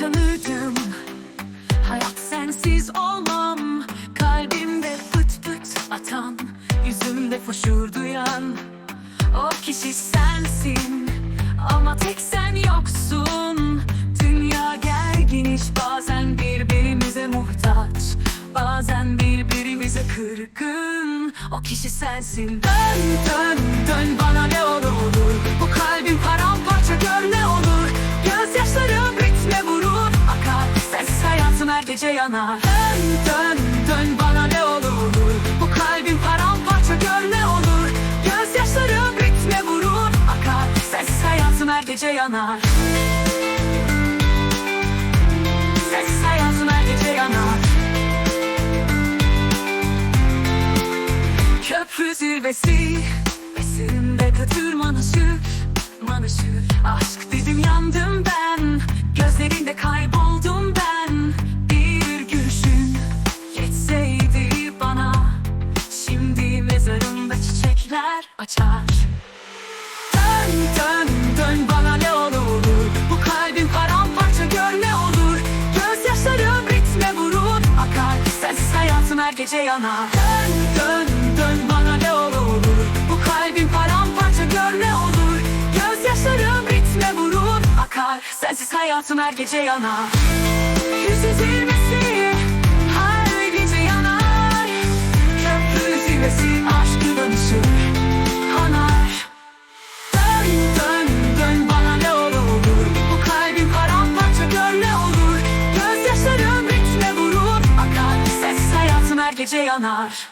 tanırdım. Hayat sensiz olmam Kalbimde pıt pıt atan Yüzümde foşur duyan. O kişi sensin Ama tek sen yoksun. Dünya gergin iş bazen birbirimize muhtaç Bazen birbirimize kırgın. O kişi sensin. Dön dön dön bana ne olur gece yanar Dön dön dön bana ne olur. Bu kalbim paramparça gör ne olur. Gözyaşlarım ritme vurur Akar. Sensiz hayatım her gece yanar Sensiz hayatım her gece yanar Köprü zirvesi Eserimde kötür manışır Manışır Aşk dedim yandım ben çiçekler açar. Dön dön dön bana ne olur. Bu kalbin paramparça gör ne olur. Gözyaşlarım ritme vurur Akar. Sensiz hayatım her gece yanar. Dön dön dön bana ne olur. Bu kalbin paramparça gör ne olur. Gözyaşlarım ritme vurur Akar. Sensiz hayatım her gece yanar. Yüz gece yanar